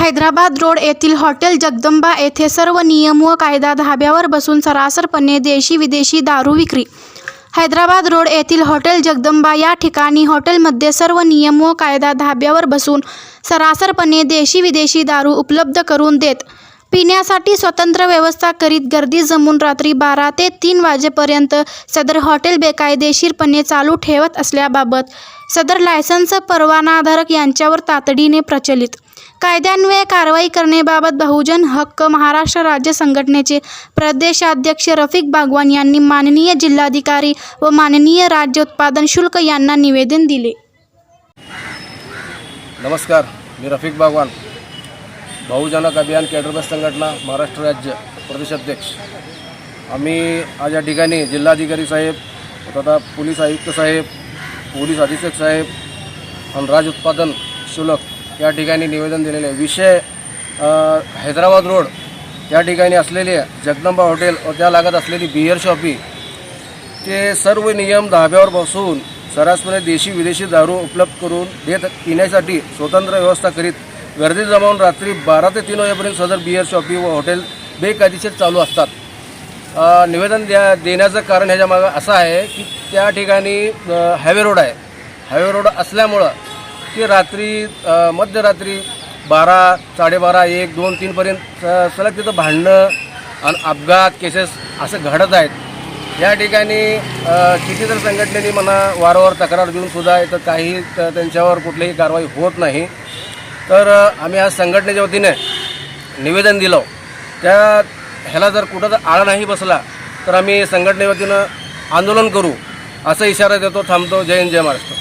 Hyderabad road येथील hotel Jagdamba येथे सर्व नियम व कायदा धाब्यावर बसून सरासरपणे देशी विदेशी दारू विक्री. हैदराबाद रोड येथील हॉटेल जगदंबा या ठिकाणी हॉटेलमध्ये सर्व नियम व कायदा धाब्यावर बसून सरासरपणे देशी विदेशी दारू उपलब्ध करून देत. पिण्यासाठी स्वतंत्र व्यवस्था करीत गर्दी जमून रात्री बारा ते तीन वाजेपर्यंत सदर हॉटेल बेकायदेशीरपणे चालू ठेवत असल्याबाबत सदर लायसन्स परवानाधारक यांच्यावर तातडीने प्रचलित. कायद्यान्वये कारवाई करण्याबाबत बहुजन हक्क महाराष्ट्र राज्य संघटनेचे प्रदेशाध्यक्ष रफिक बागवान यांनी माननीय जिल्हाधिकारी व माननीय राज्य उत्पादन शुल्क यांना निवेदन दिले. नमस्कार मी रफिक बागवान बहुजनक अभियान केडरबस संघटना महाराष्ट्र राज्य प्रदेशाध्यक्ष. आम्ही आज या ठिकाणी जिल्हाधिकारी साहेब तथा पोलीस आयुक्त साहेब पोलीस अधीक्षक साहेब आणि राज उत्पादन शुल्क या ठिकाणी निवेदन दिलेले आहे. विषय हैदराबाद रोड या ठिकाणी असलेले जगदंबा हॉटेल व त्या लागत असलेली बियर शॉपी ते सर्व नियम धाब्यावर बसून सर्रासपणे देशी विदेशी दारू उपलब्ध करून देत पिण्यासाठी स्वतंत्र व्यवस्था करीत गर्दी जमावून रात्री बारा ते तीन वाजेपर्यंत सदर बियर शॉपी व हॉटेल बेकायदेशीर चालू असतात. निवेदन द्या देण्याचं कारण ह्याच्या मागं असं आहे की त्या ठिकाणी हायवे रोड आहे. हायवे रोड असल्यामुळं की रात्री मध्यरात्री बारा साडेबारा एक दोन तीनपर्यंत सलग तिथं भांडणं आणि अपघात केसेस असं घडत आहेत. या ठिकाणी किती तर संघटनेने मला वारंवार तक्रार देऊन सुद्धा इथं काही त्यांच्यावर कुठलीही कारवाई होत नाही. तर आम्ही आज संघटनेच्या वतीने निवेदन दिलं. त्या ह्याला जर कुठं जर आळा नाही बसला तर आम्ही संघटने वतीनं आंदोलन करू असा इशारा देतो थांबतो. जय हिंद जय महाराष्ट्र.